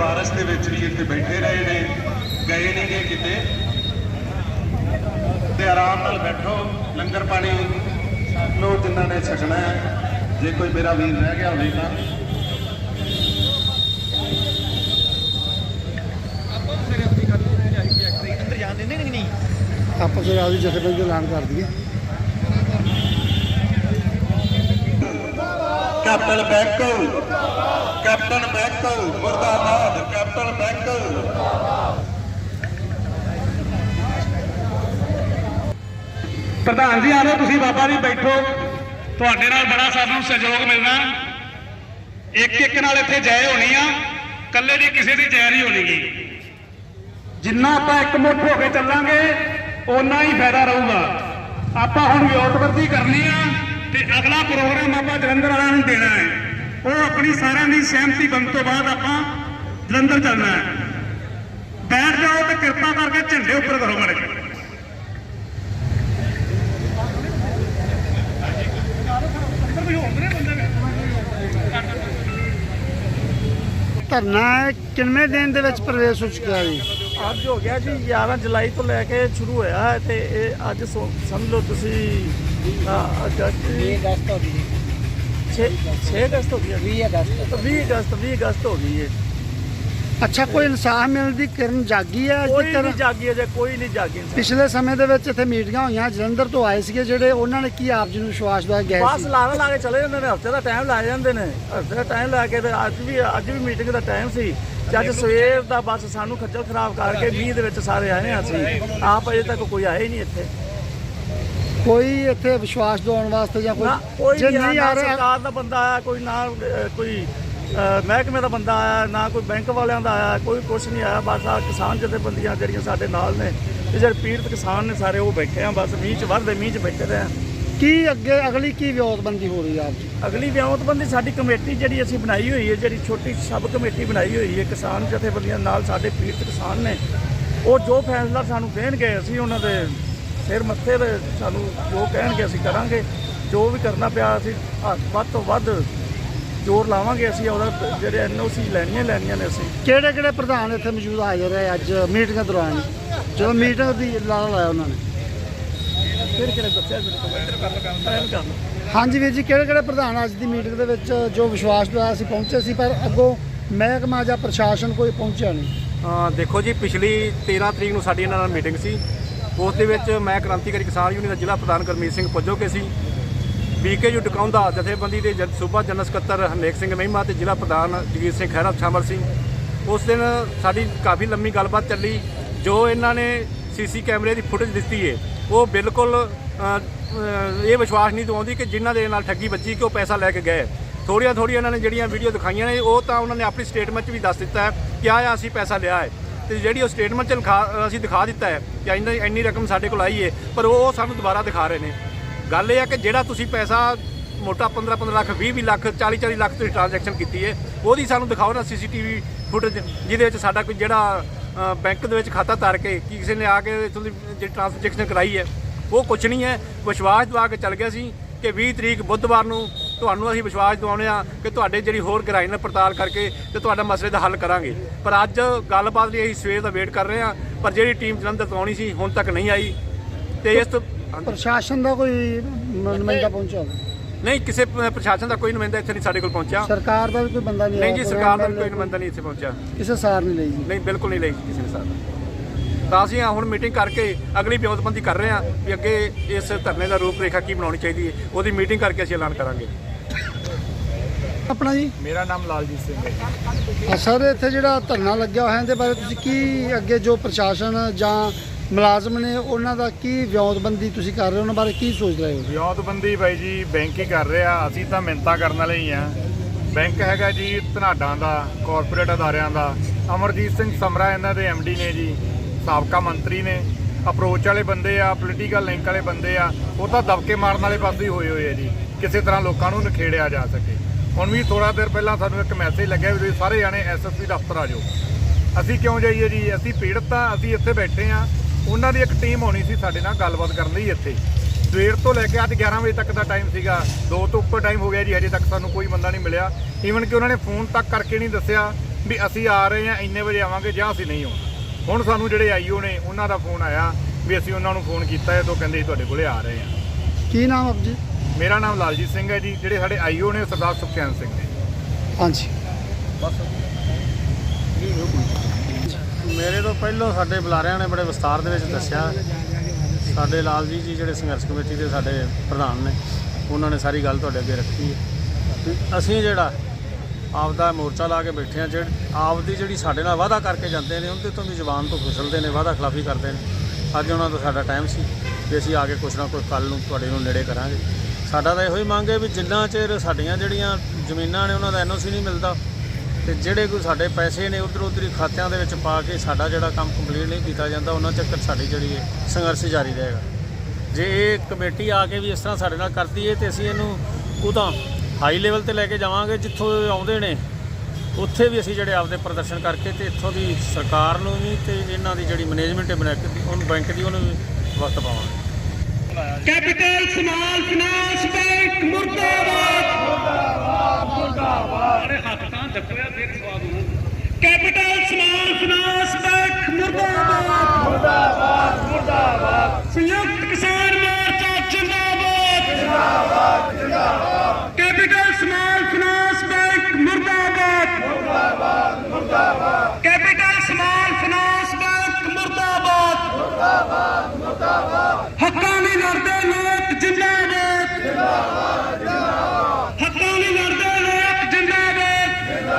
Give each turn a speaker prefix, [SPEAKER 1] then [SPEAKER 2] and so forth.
[SPEAKER 1] ਬਾਰਿਸ਼ ਦੇ ਵਿੱਚ ਵੀ ਇੱਥੇ ਬੈਠੇ ਰਹੇ ਨੇ ਗਏ ਨਹੀਂ ਗੇ ਕਿਤੇ। ਤੇ ਆਰਾਮ ਨਾਲ ਬੈਠੋ ਲੰਗਰ ਪਾਣੀ ਲੋ ਜਿਨ੍ਹਾਂ ਨੇ ਛਕਣਾ ਹੈ। ਜੇ ਕੋਈ ਮੇਰਾ ਵੀਰ ਰਹਿ ਗਿਆ ਹੋਵੇ ਤਾਂ।
[SPEAKER 2] ਆਪਾਂ ਫਿਰ ਆਪਦੀ ਜਥੇਬੰਦੀ ਦਾ ਐਲਾਨ ਕਰ ਦਈਏ।
[SPEAKER 1] ਕੈਪਟਨ ਬੈਂਕਲ ਕੈਪਟਨ ਬੈਂਕਲ ਮੁਰਦਾਬਾਦ, ਕੈਪਟਨ ਬੈਂਕਲ
[SPEAKER 3] ਪ੍ਰਧਾਨ ਜੀ, ਆ ਤੁਸੀਂ ਬਾਬਾ ਜੀ ਬੈਠੋ। ਤੁਹਾਡੇ ਨਾਲ ਬੜਾ ਸਾਨੂੰ ਸਹਿਯੋਗ ਮਿਲਣਾ। ਇੱਕ ਇੱਕ ਨਾਲ ਇੱਥੇ ਜੈ ਹੋਣੀ ਆ। ਕੱਲੇ ਦੀ ਕਿਸੇ ਦੀ ਜੈ ਨਹੀਂ ਹੋਣੀਗੀ ਜਿੰਨਾ ਆਪਾਂ ਇੱਕ ਮੁੱਠ ਹੋ ਕੇ ਚੱਲਾਂਗੇ, ਓਨਾ ਹੀ ਫਾਇਦਾ ਰਹੂਗਾ। ਆਪਾਂ ਹੁਣ ਵਿਉਂਤਬੰਦੀ ਕਰਨੀ ਆ ਤੇ ਅਗਲਾ ਪ੍ਰੋਗਰਾਮ ਆਪਾਂ ਜਲੰਧਰ ਵਾਲਿਆਂ ਨੂੰ ਦੇਣਾ ਹੈ। ਉਹ ਆਪਣੀ ਸਾਰਿਆਂ ਦੀ ਸਹਿਮਤੀ ਬਣਨ ਤੋਂ ਬਾਅਦ ਆਪਾਂ ਜਲੰਧਰ ਚੱਲਣਾ ਹੈ ਬੈਠ ਜਾਓ ਤੇ ਕਿਰਪਾ ਕਰਕੇ ਝੰਡੇ ਉੱਪਰ ਕਰੋ ਮਾੜੇ।
[SPEAKER 2] ਧਰਨਾ ਕਿੰਨੇ ਦਿਨ ਦੇ ਵਿੱਚ ਪ੍ਰਵੇਸ਼ ਹੋ ਚੁੱਕਿਆ ਜੀ
[SPEAKER 4] ਅੱਜ ਹੋ ਗਿਆ ਜੀ 11 ਜੁਲਾਈ ਤੋਂ ਲੈ ਕੇ ਸ਼ੁਰੂ ਹੋਇਆ ਹੈ ਤੇ ਇਹ ਅੱਜ ਸੋ- ਸਮਝ ਲਓ ਤੁਸੀਂ ਅ, ਅਗਸਤ
[SPEAKER 5] 20 ਅਗਸਤ ਹੋ ਗਈ
[SPEAKER 4] 6 6 ਅਗਸਤ ਹੋ ਗਈ
[SPEAKER 5] 20 ਅਗਸਤ।
[SPEAKER 4] 20 ਅਗਸਤ 20 ਅਗਸਤ ਹੋ ਗਈ ਹੈ।
[SPEAKER 2] ਅੱਛਾ ਕੋਈ ਇਨਸਾਫ ਮਿਲਣ ਦੀ ਕਿਰਨ ਜਾਗੀ ਹੈ ਅੱਜ
[SPEAKER 4] ਕੋਈ
[SPEAKER 2] ਤੱਕ
[SPEAKER 4] ਨਹੀਂ ਜਾਗੀ ਅਜੇ ਕੋਈ ਨਹੀਂ ਜਾਗੀ
[SPEAKER 2] ਪਿਛਲੇ ਸਮੇਂ ਦੇ ਵਿੱਚ ਇੱਥੇ ਮੀਟਿੰਗਾਂ ਹੋਈਆਂ ਜਲੰਧਰ ਤੋਂ ਆਏ ਸੀਗੇ ਜਿਹੜੇ ਉਹਨਾਂ ਨੇ ਕੀ ਆਪ ਜੀ ਨੂੰ ਵਿਸ਼ਵਾਸ ਦਵਾਇਆ ਗਏ
[SPEAKER 4] ਬਸ
[SPEAKER 2] ਸੀ?
[SPEAKER 4] ਲਾਣਾ ਲਾ ਕੇ ਚਲੇ ਜਾਂਦੇ ਨੇ ਹਫ਼ਤੇ ਦਾ ਟਾਈਮ ਲਾ ਜਾਂਦੇ ਨੇ। ਹਫ਼ਤੇ ਦਾ ਟਾਈਮ ਲਾ ਕੇ ਤੇ ਅੱਜ ਵੀ ਅੱਜ ਵੀ ਮੀਟਿੰਗ ਦਾ ਟਾਈਮ ਸੀ। ਤੇ ਅੱਜ ਸਵੇਰ ਦਾ ਬਸ ਸਾਨੂੰ ਖੱਜਲ ਖਰਾਬ ਕਰਕੇ ਮੀਂਹ ਦੇ ਵਿੱਚ ਸਾਰੇ ਆਏ ਹਾਂ ਅਸੀਂ। ਆਪ ਅਜੇ ਤੱਕ ਕੋਈ ਆਏ ਹੀ ਨਹੀਂ ਇੱਥੇ।
[SPEAKER 2] ਕੋਈ ਇੱਥੇ ਵਿਸ਼ਵਾਸ ਦਿਵਾਉਣ ਵਾਸਤੇ ਜਾਂ ਕੋਈ ਜੇ
[SPEAKER 4] ਨਹੀਂ
[SPEAKER 2] ਆ ਰਿਹਾ
[SPEAKER 4] ਸਰਕਾਰ ਦਾ ਬੰਦਾ ਆਇਆ ਕੋਈ ਨਾ ਕੋਈ ਮਹਿਕਮੇ ਦਾ ਬੰਦਾ ਆਇਆ ਨਾ ਕੋਈ ਬੈਂਕ ਵਾਲਿਆਂ ਦਾ ਆਇਆ ਕੋਈ ਕੁਛ ਨਹੀਂ ਆਇਆ ਬਸ ਆ ਕਿਸਾਨ ਜਥੇਬੰਦੀਆਂ ਜਿਹੜੀਆਂ ਸਾਡੇ ਨਾਲ ਨੇ ਤੇ ਜਿਹੜੇ ਪੀੜਤ ਕਿਸਾਨ ਨੇ ਸਾਰੇ ਉਹ ਬੈਠੇ ਆ ਬਸ ਮੀਂਹ ਚ ਵਰਦੇ ਮੀਂਹ ਚ ਬੈਠੇ ਰਹੇ ਆ।
[SPEAKER 2] ਕੀ ਅੱਗੇ ਅਗਲੀ ਕੀ ਵਿਉਂਤਬੰਦੀ ਹੋ ਰਹੀ ਆਪ ਜੀ
[SPEAKER 4] ਅਗਲੀ ਵਿਉਂਤਬੰਦੀ ਸਾਡੀ ਕਮੇਟੀ ਜਿਹੜੀ ਅਸੀਂ ਬਣਾਈ ਹੋਈ ਹੈ ਜਿਹੜੀ ਛੋਟੀ ਸਬ ਕਮੇਟੀ ਬਣਾਈ ਹੋਈ ਹੈ ਕਿਸਾਨ ਜਥੇਬੰਦੀਆਂ ਨਾਲ ਸਾਡੇ ਪੀੜਤ ਕਿਸਾਨ ਨੇ ਉਹ ਜੋ ਫੈਸਲਾ ਸਾਨੂੰ ਦੇਣਗੇ ਅਸੀਂ ਉਹਨਾਂ ਦੇ ਸਿਰ ਮੱਥੇ ਤੇ ਸਾਨੂੰ ਜੋ ਕਹਿਣਗੇ ਅਸੀਂ ਕਰਾਂਗੇ। ਜੋ ਵੀ ਕਰਨਾ ਪਿਆ ਅਸੀਂ ਹੱਥ ਵੱਧ ਤੋਂ ਵੱਧ ਜ਼ੋਰ ਲਾਵਾਂਗੇ ਅਸੀਂ ਉਹਦਾ ਜਿਹੜੇ ਐਨਓਸੀ ਲੈਣੀਆਂ ਲੈਣੀਆਂ ਨੇ ਅਸੀਂ।
[SPEAKER 2] ਕਿਹੜੇ ਕਿਹੜੇ ਪ੍ਰਧਾਨ ਇੱਥੇ ਮੌਜੂਦ ਹਾਜ਼ਰ ਹੈ ਅੱਜ ਮੀਟਿੰਗ ਦੌਰਾਨ? ਜਦੋਂ ਮੀਟਿੰਗ ਦੀ ਲਾਲਾ ਲਾਇਆ ਉਹਨਾਂ ਨੇ।
[SPEAKER 4] ਫਿਰ ਕਿਹਨੇ ਦੱਸਿਆ ਮੇਰੇ ਕੋਲ ਕਰ ਲਓ
[SPEAKER 2] ਹਾਂਜੀ ਵੀਰ ਜੀ ਕਿਹੜੇ ਕਿਹੜੇ ਪ੍ਰਧਾਨ ਅੱਜ ਦੀ ਮੀਟਿੰਗ ਦੇ ਵਿੱਚ ਜੋ ਵਿਸ਼ਵਾਸ ਦਵਾਇਆ ਸੀ ਪਹੁੰਚੇ ਸੀ ਪਰ ਅੱਗੋਂ ਮਹਿਕਮਾ ਜਾਂ ਪ੍ਰਸ਼ਾਸਨ ਕੋਈ ਪਹੁੰਚਿਆ ਨਹੀਂ?
[SPEAKER 6] ਦੇਖੋ ਜੀ ਪਿਛਲੀ 13 ਤਰੀਕ ਨੂੰ ਸਾਡੀ ਇਹਨਾਂ ਨਾਲ ਮੀਟਿੰਗ ਸੀ। ਉਸ ਦੇ ਵਿੱਚ ਮੈਂ ਕ੍ਰਾਂਤੀਕਾਰੀ ਕਿਸਾਨ ਯੂਨੀਅਨ ਦਾ ਜ਼ਿਲ੍ਹਾ ਪ੍ਰਧਾਨ ਗੁਰਮੀਤ ਸਿੰਘ ਪੁੱਜੋਕੇ ਸੀ। ਬੀਕੇਯੂ ਟਿਕਾਉਂਦਾ ਜਥੇਬੰਦੀ ਦੇ ਜਨ, ਸੂਬਾ ਜਨਰਲ ਸਕੱਤਰ ਹਰਨੇਕ ਸਿੰਘ ਮਹਿਮਾ ਤੇ ਜ਼ਿਲ੍ਹਾ ਪ੍ਰਧਾਨ ਜਗੀਰ ਸਿੰਘ ਖਹਿਰਾ ਸ਼ਾਮਲ ਸੀ। ਉਸ ਦਿਨ ਸਾਡੀ ਕਾਫੀ ਲੰਮੀ ਗੱਲਬਾਤ ਚੱਲੀ। ਜੋ ਇਹਨਾਂ ਨੇ ਸੀਸੀ ਕੈਮਰੇ ਦੀ ਫੁਟੇਜ ਦਿੱਤੀ ਹੈ ਉਹ ਬਿਲਕੁਲ ਇਹ ਵਿਸ਼ਵਾਸ ਨਹੀਂ ਦਿਵਾਉਂਦੀ ਕਿ ਜਿਨ੍ਹਾਂ ਦੇ ਨਾਲ ਠੱਗੀ ਵੱਜੀ ਕਿ ਉਹ ਪੈਸਾ ਲੈ ਕੇ ਗਏ। ਥੋੜੀਆਂ ਥੋੜੀਆਂ ਇਹਨਾਂ ਨੇ ਜਿਹੜੀਆਂ ਵੀਡੀਓ ਦਿਖਾਈਆਂ ਨੇ, ਉਹ ਤਾਂ ਉਹਨਾਂ ਨੇ ਆਪਣੀ ਸਟੇਟਮੈਂਟ 'ਚ ਵੀ ਦੱਸ ਦਿੱਤਾ ਹੈ ਕਿ ਆਹ ਅਸੀਂ ਪੈਸਾ ਲਿਆ ਹੈ। ਤੇ ਜਿਹੜੀ ਉਹ ਸਟੇਟਮੈਂਟ 'ਚ ਲਿਖਾ ਅਸੀਂ ਦਿਖਾ ਦਿੱਤਾ ਹੈ ਕਿ ਇੰਨਾ ਇੰਨੀ ਰਕਮ ਸਾਡੇ ਕੋਲ ਆਈ ਹੈ ਪਰ ਉਹ ਸਾਨੂੰ ਦੁਬਾਰਾ ਦਿਖਾ ਰਹੇ ਨੇ। ਗੱਲ ਇਹ ਹੈ ਕਿ ਜਿਹੜਾ ਤੁਸੀਂ ਪੈਸਾ ਮੋਟਾ 15 15 ਲੱਖ 20 20 ਲੱਖ 40 40 ਲੱਖ ਤੁਸੀਂ ਟ੍ਰਾਂਜੈਕਸ਼ਨ ਕੀਤੀ ਹੈ ਉਹਦੀ ਸਾਨੂੰ ਦਿਖਾਓ ਨਾ ਸੀਸੀਟੀਵੀ ਫੁਟੇਜ ਜਿਹਦੇ ਵਿੱਚ ਸਾਡਾ ਕੋਈ ਜਿਹੜਾ ਅ, ਬੈਂਕ ਦੇ ਵਿੱਚ ਖਾਤਾ ਧਰ ਕੇ ਕਿ ਕਿਸੇ ਨੇ ਆ ਕੇ ਇੱਥੋਂ ਦੀ ਜਿਹੜੀ ਟ੍ਰਾਂਜੈਕਸ਼ਨ ਕਰਾਈ ਹੈ ਉਹ ਕੁਛ ਨਹੀਂ ਹੈ ਵਿਸ਼ਵਾਸ ਦਵਾ ਕੇ ਚੱਲ ਗਿਆ ਸੀ ਕਿ 20 ਤਰੀਕ ਬੁੱਧਵਾਰ ਨੂੰ ਤੁਹਾਨੂੰ ਅਸੀਂ ਵਿਸ਼ਵਾਸ ਦਿਵਾਉਂਦੇ ਆ ਕਿ ਤੁਹਾਡੇ ਜਿਹੜੀ ਹੋਰ ਗ੍ਰਾਈ ਨਾਲ ਪੜਤਾਲ ਕਰਕੇ ਤੇ ਤੁਹਾਡਾ ਮਸਲੇ ਦਾ ਹੱਲ ਕਰਾਂਗੇ। ਪਰ ਅੱਜ ਗੱਲਬਾਤ ਲਈ ਅਸੀਂ ਸਵੇਰ ਦਾ ਵੇਟ ਕਰ ਰਹੇ ਹਾਂ ਪਰ ਜਿਹੜੀ ਟੀਮ ਜਲੰਧਰ ਤੋਂ ਆਉਣੀ ਸੀ ਹੁਣ ਤੱਕ ਨਹੀਂ ਆਈ। ਤੇ ਇਸ ਤੋਂ
[SPEAKER 2] ਪ੍ਰਸ਼ਾਸਨ ਦਾ ਕੋਈ ਨੁਮਾਇੰਦਾ ਪਹੁੰਚਿਆ?
[SPEAKER 6] ਨਹੀਂ ਕਿਸੇ ਪ੍ਰਸ਼ਾਸਨ ਦਾ ਕੋਈ ਨੁਮਾਇੰਦਾ ਇੱਥੇ ਨਹੀਂ ਸਾਡੇ ਕੋਲ ਪਹੁੰਚਿਆ।
[SPEAKER 2] ਸਰਕਾਰ ਦਾ ਵੀ ਕੋਈ ਬੰਦਾ ਨਹੀਂ
[SPEAKER 6] ਨਹੀਂ ਜੀ ਸਰਕਾਰ ਦਾ
[SPEAKER 2] ਕੋਈ
[SPEAKER 6] ਨੁਮਾਇੰਦਾ ਨਹੀਂ ਇੱਥੇ ਪਹੁੰਚਿਆ।
[SPEAKER 2] ਕਿਸੇ ਸਾਰ ਨਹੀਂ ਲਈ
[SPEAKER 6] ਨਹੀਂ ਬਿਲਕੁਲ ਨਹੀਂ ਲਈ ਕਿਸੇ ਨੇ ਸਾਥ ਤਾਂ ਅਸੀਂ ਹੁਣ ਮੀਟਿੰਗ ਕਰਕੇ ਅਗਲੀ ਵਿਉਂਤਬੰਦੀ ਕਰ ਰਹੇ ਹਾਂ ਵੀ ਅੱਗੇ ਇਸ ਧਰਨੇ ਦਾ ਰੂਪ ਰੇਖਾ ਕੀ ਬਣਾਉਣੀ ਚਾਹੀਦੀ ਹੈ ਉਹਦੀ ਮੀਟਿੰਗ ਕਰਕੇ ਅਸੀਂ ਐਲਾਨ ਕਰਾਂਗੇ।
[SPEAKER 2] ਆਪਣਾ ਜੀ?
[SPEAKER 7] ਮੇਰਾ ਨਾਮ ਲਾਲਜੀਤ ਸਿੰਘ ਹੈ
[SPEAKER 2] ਅ, ਸਰ ਇੱਥੇ ਜਿਹੜਾ ਧਰਨਾ ਲੱਗਿਆ ਹੋਇਆ ਇਹਦੇ ਬਾਰੇ ਤੁਸੀਂ ਕੀ ਅੱਗੇ ਜੋ ਪ੍ਰਸ਼ਾਸਨ ਜਾਂ ਮੁਲਾਜ਼ਮ ਨੇ ਉਹਨਾਂ ਦਾ ਕੀ ਵਿਉਂਤਬੰਦੀ ਤੁਸੀਂ ਕਰ ਰਹੇ ਹੋ? ਉਹਨਾਂ ਬਾਰੇ ਕੀ ਸੋਚ ਰਹੇ ਹੋ?
[SPEAKER 7] ਵਿਉਂਤਬੰਦੀ ਬਾਈ ਜੀ ਬੈਂਕ ਹੀ ਕਰ ਰਿਹਾ। ਅਸੀਂ ਤਾਂ ਮਿੰਤਾ ਕਰਨ ਵਾਲੇ ਹੀ ਆ ਬੈਂਕ ਹੈਗਾ ਜੀ ਧਨਾਡਾਂ ਦਾ ਕਾਰਪੋਰੇਟ ਅਦਾਰਿਆਂ ਦਾ। ਅਮਰਜੀਤ ਸਿੰਘ ਸਮਰਾ ਇਹਨਾਂ ਦੇ ਡੀ ਨੇ ਜੀ ਸਾਬਕਾ ਮੰਤਰੀ ਨੇ। ਅਪਰੋਚ ਵਾਲੇ ਬੰਦੇ ਆ ਪੋਲੀਟੀਕਲ ਲਿੰਕ ਵਾਲੇ ਬੰਦੇ ਆ ਉਹ ਤਾਂ ਦਬਕੇ ਮਾਰਨ ਵਾਲੇ ਪਾਸੇ ਹੀ ਹੋਏ ਹੋਏ ਆ ਜੀ। ਕਿਸੇ ਤਰ੍ਹਾਂ ਲੋਕਾਂ ਨੂੰ ਨਖੇੜਿਆ ਜਾ ਸਕੇ। ਹੁਣ ਵੀ ਥੋੜਾ ਦੇਰ ਪਹਿਲਾਂ ਸਾਨੂੰ ਇੱਕ ਮੈਸੇਜ ਲੱਗਿਆ ਵੀ ਤੁਸੀਂ ਸਾਰੇ ਜਾਣੇ ਐਸਐਸਪੀ ਦਫ਼ਤਰ ਆ ਜਾਓ। ਅਸੀਂ ਕਿਉਂ ਜਾਈਏ ਜੀ? ਅਸੀਂ ਪੀੜਤ ਆ ਅਸੀਂ ਇੱਥੇ ਬੈਠੇ ਆ ਉਹਨਾਂ ਦੀ ਇੱਕ ਟੀਮ ਆਉਣੀ ਸੀ ਸਾਡੇ ਨਾਲ ਗੱਲਬਾਤ ਕਰਨ ਲਈ ਇੱਥੇ। ਸਵੇਰ ਤੋਂ ਲੈ ਕੇ ਅੱਜ 11 ਵਜੇ ਤੱਕ ਦਾ ਟਾਈਮ ਸੀਗਾ। ਦੋ ਤੋਂ ਉੱਪਰ ਟਾਈਮ ਹੋ ਗਿਆ ਜੀ, ਹਜੇ ਤੱਕ ਸਾਨੂੰ ਕੋਈ ਬੰਦਾ ਨਹੀਂ ਮਿਲਿਆ। ਈਵਨ ਕਿ ਉਹਨਾਂ ਨੇ ਫੋਨ ਤੱਕ ਕਰਕੇ ਨਹੀਂ ਦੱਸਿਆ ਵੀ ਅਸੀਂ ਆ ਰਹੇ ਹਾਂ, ਇੰਨੇ ਵਜੇ ਆਵਾਂਗੇ ਜਾਂ ਅਸੀਂ ਨਹੀਂ ਆਉਣਾ। ਹੁਣ ਸਾਨੂੰ ਜਿਹੜੇ ਆਈਓ ਨੇ, ਉਹਨਾਂ ਦਾ ਫੋਨ ਆਇਆ ਵੀ ਅਸੀਂ ਉਹਨਾਂ ਨੂੰ ਫੋਨ ਕੀਤਾ ਹੈ, ਤਾਂ ਉਹ ਕਹਿੰਦੇ ਜੀ ਤੁਹਾਡੇ ਕੋਲੇ ਆ ਰਹੇ ਹਾਂ।
[SPEAKER 2] ਕੀ ਨਾਮ ਆਪ ਜੀ?
[SPEAKER 7] ਮੇਰਾ ਨਾਮ ਲਾਲਜੀਤ ਸਿੰਘ ਹੈ ਜੀ ਜਿਹੜੇ ਸਾਡੇ ਆਈਓ ਨੇ ਸਰਦਾਰ ਸੁਖਚੈਨ ਸਿੰਘ ਨੇ।
[SPEAKER 2] ਹਾਂਜੀ।
[SPEAKER 8] ਮੇਰੇ ਤੋਂ ਪਹਿਲਾਂ ਸਾਡੇ ਬੁਲਾਰਿਆਂ ਨੇ ਬੜੇ ਵਿਸਤਾਰ ਦੇ ਵਿੱਚ ਦੱਸਿਆ। ਸਾਡੇ ਲਾਲ ਜੀ ਜੀ ਜਿਹੜੇ ਸੰਘਰਸ਼ ਕਮੇਟੀ ਦੇ ਸਾਡੇ ਪ੍ਰਧਾਨ ਨੇ ਉਹਨਾਂ ਨੇ ਸਾਰੀ ਗੱਲ ਤੁਹਾਡੇ ਅੱਗੇ ਰੱਖੀ ਹੈ। ਵੀ ਅਸੀਂ ਜਿਹੜਾ ਆਪਦਾ ਮੋਰਚਾ ਲਾ ਕੇ ਬੈਠੇ ਆ ਜਿਹੜਾ ਆਪਦੀ ਜਿਹੜੀ ਸਾਡੇ ਨਾਲ ਵਾਅਦਾ ਕਰਕੇ ਜਾਂਦੇ ਨੇ ਉਹਦੇ ਤੋਂ ਵੀ ਜ਼ੁਬਾਨ ਤੋਂ ਫਿਸਲਦੇ ਨੇ ਵਾਅਦਾ ਖਿਲਾਫੀ ਕਰਦੇ ਨੇ। ਅੱਜ ਉਹਨਾਂ ਦਾ ਸਾਡਾ ਟਾਈਮ ਸੀ ਵੀ ਅਸੀਂ ਆ ਕੇ ਕੁਛ ਨਾ ਕੁਛ ਕੱਲ ਨੂੰ ਤੁਹਾਡੇ ਨੂੰ ਨੇੜੇ ਕਰਾਂਗੇ। ਸਾਡਾ ਤਾਂ ਇਹੋ ਹੀ ਮੰਗ ਹੈ ਵੀ ਜਿੰਨਾ ਚਿਰ ਸਾਡੀਆਂ ਜਿਹੜੀਆਂ ਜ਼ਮੀਨਾਂ ਨੇ ਉਹਨਾਂ ਦਾ ਐਨਓਸੀ ਨਹੀਂ ਮਿਲਦਾ ਤੇ ਜਿਹੜੇ ਕੋਈ ਸਾਡੇ ਪੈਸੇ ਨੇ ਉਧਰ ਉਧਰ ਹੀ ਖਾਤਿਆਂ ਦੇ ਵਿੱਚ ਪਾ ਕੇ ਸਾਡਾ ਜਿਹੜਾ ਕੰਮ ਕੰਪਲੀਟ ਨਹੀਂ ਕੀਤਾ ਜਾਂਦਾ, ਉਹਨਾਂ ਚੱਕਰ ਸਾਡੀ ਜਿਹੜੀ ਹੈ ਸੰਘਰਸ਼ ਜਾਰੀ ਰਹੇਗਾ। ਜੇ ਇਹ ਕਮੇਟੀ ਆ ਕੇ ਵੀ ਇਸ ਤਰ੍ਹਾਂ ਸਾਡੇ ਨਾਲ ਕਰਦੀ ਹੈ ਤੇ ਅਸੀਂ ਇਹਨੂੰ ਉਦਾਂ ਹਾਈ ਲੈਵਲ ਤੇ ਲੈ ਕੇ ਜਾਵਾਂਗੇ, ਜਿੱਥੋਂ ਆਉਂਦੇ ਨੇ, ਉੱਥੇ ਵੀ ਅਸੀਂ ਜਿਹੜੇ ਆਪਦੇ ਪ੍ਰਦਰਸ਼ਨ ਕਰਕੇ ਤੇ ਇੱਥੋਂ ਦੀ ਸਰਕਾਰ ਨੂੰ ਵੀ ਤੇ ਇਹਨਾਂ ਦੀ ਜਿਹੜੀ ਮੈਨੇਜਮੈਂਟ ਹੈ ਬੈਂਕ ਦੀ ਉਹਨੂੰ ਬੈਂਕ ਦੀ ਉਹਨੂੰ ਵੀ ਵਕਤ ਪਾਵਾਂਗੇ।
[SPEAKER 3] ਕੈਪੀਟਲ ਸਮਾਲ ਫਾਈਨਾਂਸ ਬੈਂਕ ਮੁਰਦਾਬਾਦ। ਮੁਰਦਾਬਾਦ। ਮੁਰਦਾਬਾਦ ਅਰੇ ਹੱਥ ਤਾਂ ਦੱਬਿਆ ਫੇਰ ਸਵਾਦ ਹੋਣਾ ਕੈਪੀਟਲ ਸਮਾਲ ਫਾਈਨਾਂਸ ਬੈਂਕ ਮੁਰਦਾਬਾਦ। ਮੁਰਦਾਬਾਦ।